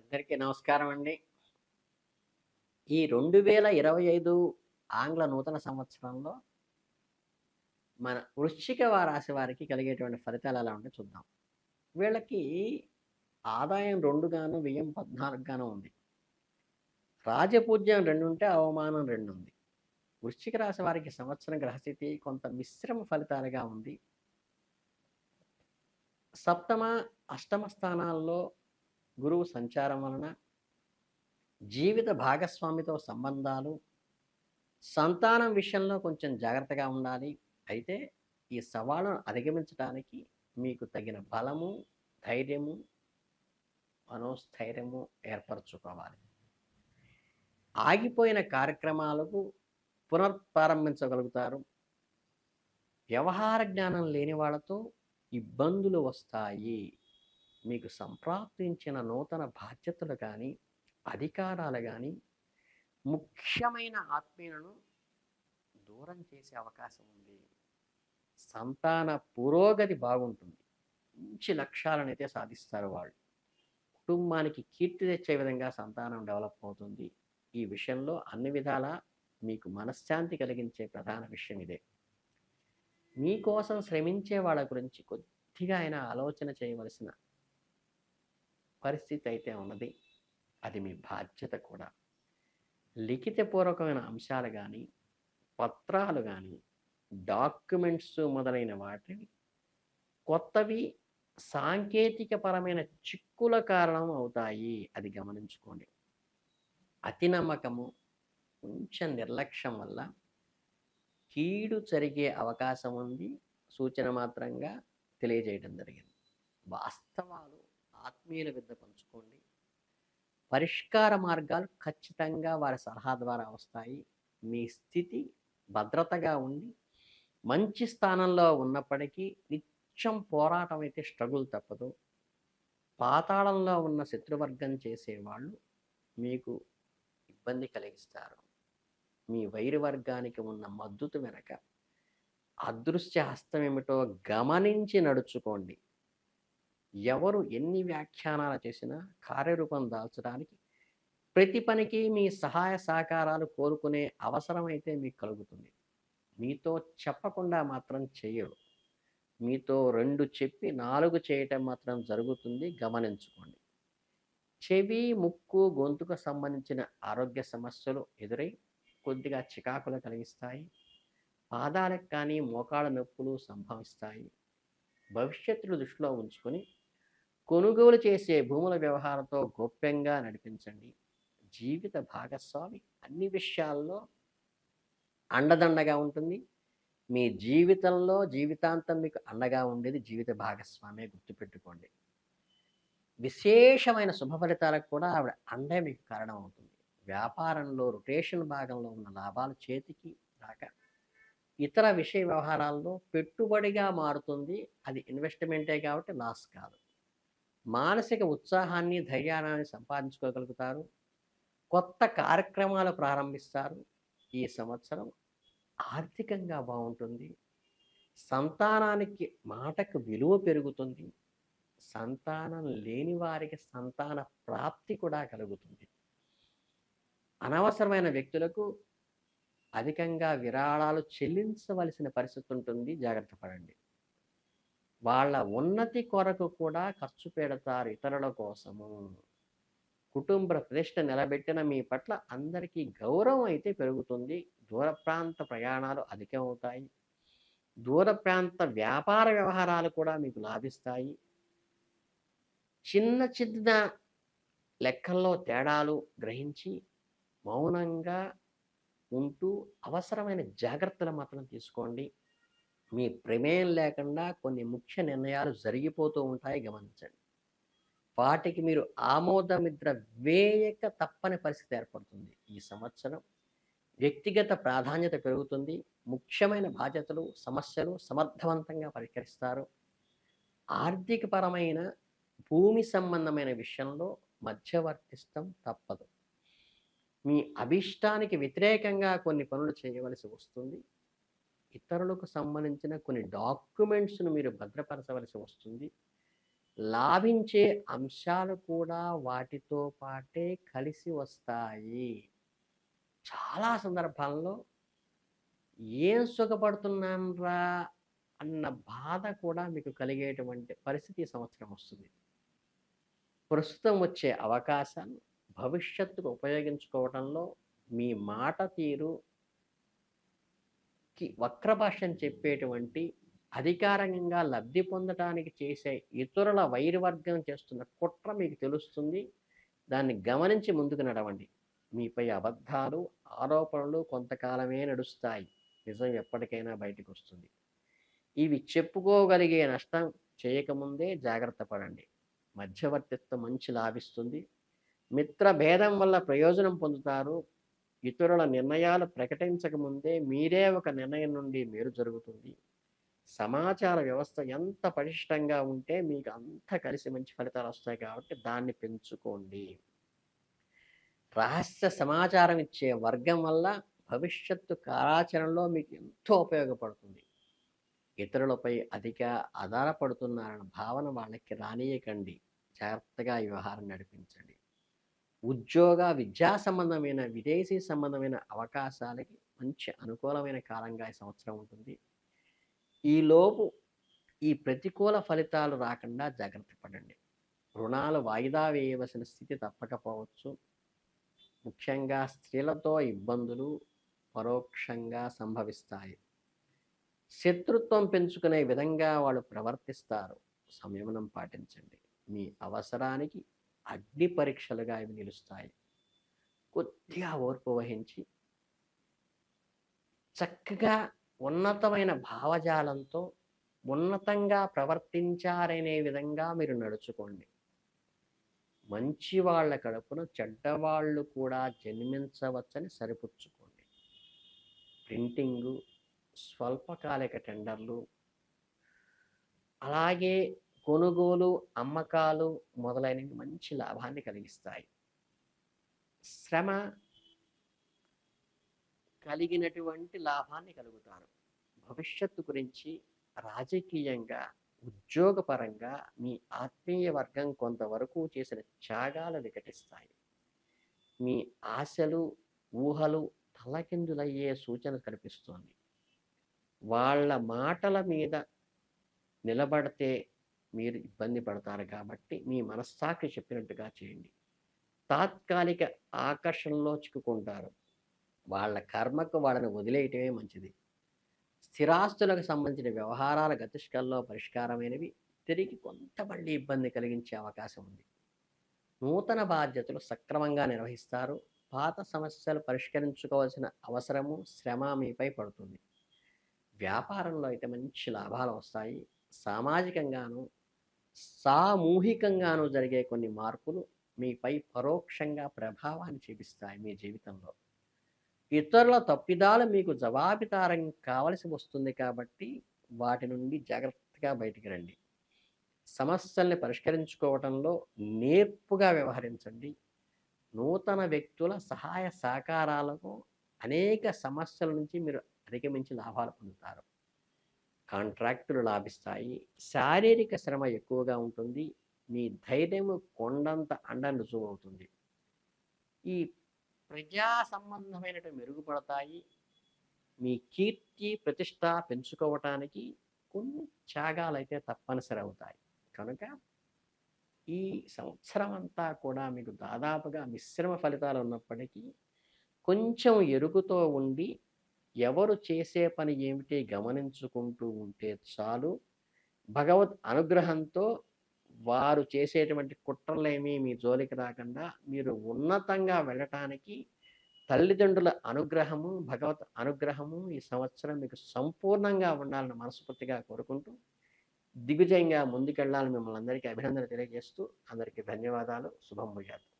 అందరికీ నమస్కారం అండి. ఈ రెండు వేల ఇరవై ఐదు ఆంగ్ల నూతన సంవత్సరంలో మన వృశ్చిక రాశి వారికి కలిగేటువంటి ఫలితాలు ఎలా ఉంటే చూద్దాం. వీళ్ళకి ఆదాయం రెండుగాను వ్యయం పద్నాలుగుగాను ఉంది. రాజపూజ్యం రెండు ఉంటే అవమానం రెండు ఉంది. వృశ్చిక రాశి వారికి సంవత్సరం గ్రహస్థితి కొంత మిశ్రమ ఫలితాలుగా ఉంది. సప్తమ అష్టమ స్థానాల్లో గురువు సంచారం వలన జీవిత భాగస్వామితో సంబంధాలు సంతానం విషయంలో కొంచెం జాగ్రత్తగా ఉండాలి. అయితే ఈ సవాళ్ళను అధిగమించడానికి మీకు తగిన బలము ధైర్యము మనోస్థైర్యము ఏర్పరచుకోవాలి. ఆగిపోయిన కార్యక్రమాలకు పునఃప్రారంభించగలుగుతారు. వ్యవహార జ్ఞానం లేని వాళ్ళతో ఇబ్బందులు వస్తాయి. మీకు సంప్రాప్తించిన నూతన బాధ్యతలు కానీ అధికారాలు కానీ ముఖ్యమైన ఆత్మీయులను దూరం చేసే అవకాశం ఉంది. సంతాన పురోగతి బాగుంటుంది. మంచి లక్ష్యాలను అయితే సాధిస్తారు వాళ్ళు. కుటుంబానికి కీర్తి తెచ్చే విధంగా సంతానం డెవలప్ అవుతుంది. ఈ విషయంలో అన్ని విధాల మీకు మనశ్శాంతి కలిగించే ప్రధాన విషయం ఇదే. మీకోసం శ్రమించే వాళ్ళ గురించి కొద్దిగా అయినా ఆలోచన చేయవలసిన పరిస్థితి అయితే ఉన్నది. అది మీ బాధ్యత కూడా. లిఖితపూర్వకమైన అంశాలు కానీ పత్రాలు కానీ డాక్యుమెంట్స్ మొదలైన వాటిని కొత్తవి సాంకేతికపరమైన చిక్కుల కారణం అవుతాయి అది గమనించుకోండి. అతి నమ్మకము కొంచెం నిర్లక్ష్యం వల్ల కీడు జరిగే అవకాశం ఉంది. సూచన మాత్రంగా తెలియజేయడం జరిగింది. వాస్తవాలు ఆత్మీయుల విద్య పంచుకోండి. పరిష్కార మార్గాలు ఖచ్చితంగా వారి సలహా ద్వారా వస్తాయి. మీ స్థితి భద్రతగా ఉండి మంచి స్థానంలో ఉన్నప్పటికీ నిత్యం పోరాటం అయితే స్ట్రగుల్ తప్పదు. పాతాళంలో ఉన్న శత్రువర్గం చేసేవాళ్ళు మీకు ఇబ్బంది కలిగిస్తారు. మీ వైరు వర్గానికి ఉన్న మద్దతు వెనక అదృశ్య హస్తం ఏమిటో గమనించి నడుచుకోండి. ఎవరు ఎన్ని వ్యాఖ్యానాలు చేసినా కార్యరూపం దాల్చడానికి ప్రతి పనికి మీ సహాయ సహకారాలు కోరుకునే అవసరం అయితే మీకు కలుగుతుంది. మీతో చెప్పకుండా మాత్రం చేయరు. మీతో రెండు చెప్పి నాలుగు చేయటం మాత్రం జరుగుతుంది. గమనించుకోండి. చెవి ముక్కు గొంతుకు సంబంధించిన ఆరోగ్య సమస్యలు ఎదురై కొద్దిగా చికాకులు కలిగిస్తాయి. పాదాలకు కానీ మోకాళ్ళ నొప్పులు సంభవిస్తాయి. భవిష్యత్తును దృష్టిలో ఉంచుకొని కొనుగోలు చేసే భూముల వ్యవహారంతో గోప్యంగా నడిపించండి. జీవిత భాగస్వామి అన్ని విషయాల్లో అండదండగా ఉంటుంది. మీ జీవితంలో జీవితాంతం మీకు అండగా ఉండేది జీవిత భాగస్వామే గుర్తుపెట్టుకోండి. విశేషమైన శుభ ఫలితాలకు కూడా ఆవిడ అండే మీకు కారణం అవుతుంది. వ్యాపారంలో రొటేషన్ భాగంలో ఉన్న లాభాలు చేతికి రాక ఇతర విషయ వ్యవహారాల్లో పెట్టుబడిగా మారుతుంది. అది ఇన్వెస్ట్మెంటే కాబట్టి లాస్ కాదు. మానసిక ఉత్సాహాన్ని ధైర్యాన్ని సంపాదించుకోగలుగుతారు. కొత్త కార్యక్రమాలు ప్రారంభిస్తారు. ఈ సంవత్సరం ఆర్థికంగా బాగుంటుంది. సంతానానికి మాటకు విలువ పెరుగుతుంది. సంతానం లేని వారికి సంతాన ప్రాప్తి కూడా కలుగుతుంది. అనవసరమైన వ్యక్తులకు అధికంగా విరాళాలు చెల్లించవలసిన పరిస్థితి ఉంటుంది. జాగ్రత్త పడండి. వాళ్ళ ఉన్నతి కొరకు కూడా ఖర్చు పెడతారు ఇతరుల కోసము. కుటుంబ ప్రతిష్ట నిలబెట్టిన మీ పట్ల అందరికీ గౌరవం అయితే పెరుగుతుంది. దూర ప్రాంత ప్రయాణాలు అధికమవుతాయి. దూర ప్రాంత వ్యాపార వ్యవహారాలు కూడా మీకు లాభిస్తాయి. చిన్న చిన్న లెక్కల్లో తేడాలు గ్రహించి మౌనంగా ఉంటూ అవసరమైన జాగ్రత్తలు మాత్రం తీసుకోండి. మీ ప్రమేయం లేకుండా కొన్ని ముఖ్య నిర్ణయాలు జరిగిపోతూ ఉంటాయి గమనించండి. వాటికి మీరు ఆమోదమిద్ర వేయక తప్పని పరిస్థితి ఏర్పడుతుంది. ఈ సంవత్సరం వ్యక్తిగత ప్రాధాన్యత పెరుగుతుంది. ముఖ్యమైన బాధ్యతలు సమస్యలు సమర్థవంతంగా పరిష్కరిస్తారు. ఆర్థికపరమైన భూమి సంబంధమైన విషయంలో మధ్యవర్తిష్టం తప్పదు. మీ అభిష్టానికి వ్యతిరేకంగా కొన్ని పనులు చేయవలసి వస్తుంది. ఇతరులకు సంబంధించిన కొన్ని డాక్యుమెంట్స్ను మీరు భద్రపరచవలసి వస్తుంది. లాభించే అంశాలు కూడా వాటితో పాటే కలిసి వస్తాయి. చాలా సందర్భాల్లో ఏం సుఖపడుతున్నానరా అన్న బాధ కూడా మీకు కలిగేటువంటి పరిస్థితి సంవత్సరం వస్తుంది. ప్రస్తుతం వచ్చే అవకాశాలు భవిష్యత్తుకు ఉపయోగించుకోవడంలో మీ మాట తీరు కి వక్రభాషను చెప్పేటువంటి అధికారంగా లబ్ధి పొందడానికి చేసే ఇతరుల వైరవర్గం చేస్తున్న కుట్ర మీకు తెలుస్తుంది. దాన్ని గమనించి ముందుకు నడవండి. మీపై అబద్ధాలు ఆరోపణలు కొంతకాలమే నడుస్తాయి. నిజం ఎప్పటికైనా బయటకు వస్తుంది. ఇవి చెప్పుకోగలిగే నష్టం చేయకముందే జాగ్రత్త పడండి. మధ్యవర్తిత్వం మంచి లాభిస్తుంది. మిత్ర భేదం వల్ల ప్రయోజనం పొందుతారు. ఇతరుల నిర్ణయాలు ప్రకటించకముందే మీరే ఒక నిర్ణయం నుండి మీరు జరుగుతుంది. సమాచార వ్యవస్థ ఎంత పటిష్టంగా ఉంటే మీకు అంత కలిసి మంచి ఫలితాలు వస్తాయి కాబట్టి దాన్ని పెంచుకోండి. రహస్య సమాచారం ఇచ్చే వర్గం వల్ల భవిష్యత్తు కార్యాచరణలో మీకు ఎంతో ఉపయోగపడుతుంది. ఇతరులపై అధిక ఆధారపడుతున్నారన్న భావన వాళ్ళకి రానియకండి. జాగ్రత్తగా ఈ వ్యవహారం నడిపించండి. ఉద్యోగ విద్యా సంబంధమైన విదేశీ సంబంధమైన అవకాశాలకి మంచి అనుకూలమైన కాలంగా ఈ సంవత్సరం ఉంటుంది. ఈలోపు ఈ ప్రతికూల ఫలితాలు రాకుండా జాగ్రత్త పడండి. రుణాలు వాయిదా వేయవలసిన స్థితి తప్పకపోవచ్చు. ముఖ్యంగా స్త్రీలతో ఇబ్బందులు పరోక్షంగా సంభవిస్తాయి. శత్రుత్వం పెంచుకునే విధంగా వాళ్ళు ప్రవర్తిస్తారు. సంయమనం పాటించండి. మీ అవసరానికి అగ్ని పరీక్షలుగా అవి నిలుస్తాయి. కొద్దిగా ఓర్పు వహించి చక్కగా ఉన్నతమైన భావజాలంతో ఉన్నతంగా ప్రవర్తించారనే విధంగా మీరు నడుచుకోండి. మంచి వాళ్ళ కడుపున చెడ్డవాళ్ళు కూడా జన్మించవచ్చని సరిపుచ్చుకోండి. ప్రింటింగు స్వల్పకాలిక టెండర్లు అలాగే కొనుగోలు అమ్మకాలు మొదలైనవి మంచి లాభాన్ని కలిగిస్తాయి. శ్రమ కలిగినటువంటి లాభాన్ని కలుగుతారు. భవిష్యత్తు గురించి రాజకీయంగా ఉద్యోగపరంగా మీ ఆత్మీయ వర్గం కొంతవరకు చేసిన త్యాగాలు వికటిస్తాయి. మీ ఆశలు ఊహలు తలకిందులయ్యే సూచన కనిపిస్తోంది. వాళ్ళ మాటల మీద నిలబడితే మీరు ఇబ్బంది పడతారు కాబట్టి మీ మనస్సాక్షి చెప్పినట్టుగా చేయండి. తాత్కాలిక ఆకర్షణలో చిక్కుకుంటారు. వాళ్ళ కర్మకు వాళ్ళని వదిలేయటమే మంచిది. స్థిరాస్తులకు సంబంధించిన వ్యవహారాల గతిష్కల్లో పరిష్కారమైనవి తిరిగి కొంత మళ్ళీ ఇబ్బంది కలిగించే అవకాశం ఉంది. నూతన బాధ్యతలు సక్రమంగా నిర్వహిస్తారు. పాత సమస్యలు పరిష్కరించుకోవాల్సిన అవసరము శ్రమ మీపై పడుతుంది. వ్యాపారంలో అయితే మంచి లాభాలు వస్తాయి. సామాజికంగాను సామూహికంగాను జరిగే కొన్ని మార్పులు మీపై పరోక్షంగా ప్రభావాన్ని చూపిస్తాయి మీ జీవితంలో. ఇతరుల తప్పిదాలు మీకు జవాబితారం కావలసి వస్తుంది కాబట్టి వాటి నుండి జాగ్రత్తగా బయటికి రండి. సమస్యల్ని పరిష్కరించుకోవడంలో నేర్పుగా వ్యవహరించండి. నూతన వ్యక్తుల సహాయ సహకారాలకు అనేక సమస్యల నుంచి మీరు అధిగమించి లాభాలు పొందుతారు. కాంట్రాక్టులు లాభిస్తాయి. శారీరక శ్రమ ఎక్కువగా ఉంటుంది. మీ ధైర్యము కొండంత అండ రుజువవుతుంది ఈ ప్రజా సంబంధమైనవి మెరుగుపడతాయి. మీ కీర్తి ప్రతిష్ట పెంచుకోవటానికి కొన్ని త్యాగాలు అయితే తప్పనిసరి అవుతాయి. కనుక ఈ సంవత్సరం అంతా కూడా మీకు దాదాపుగా మిశ్రమ ఫలితాలు ఉన్నప్పటికీ కొంచెం ఎరుగుతో ఉండి ఎవరు చేసే పని ఏమిటి గమనించుకుంటూ ఉంటే చాలు. భగవత్ అనుగ్రహంతో వారు చేసేటువంటి కుట్రలేమీ మీ జోలికి రాకుండా మీరు ఉన్నతంగా వెళ్ళటానికి తల్లిదండ్రుల అనుగ్రహము భగవత్ అనుగ్రహము ఈ సంవత్సరం మీకు సంపూర్ణంగా ఉండాలని మనస్ఫూర్తిగా కోరుకుంటూ దిగ్విజయంగా ముందుకెళ్ళాలని మిమ్మల్ని అందరికీ అభినందన తెలియజేస్తూ అందరికీ ధన్యవాదాలు. శుభం భూయాలు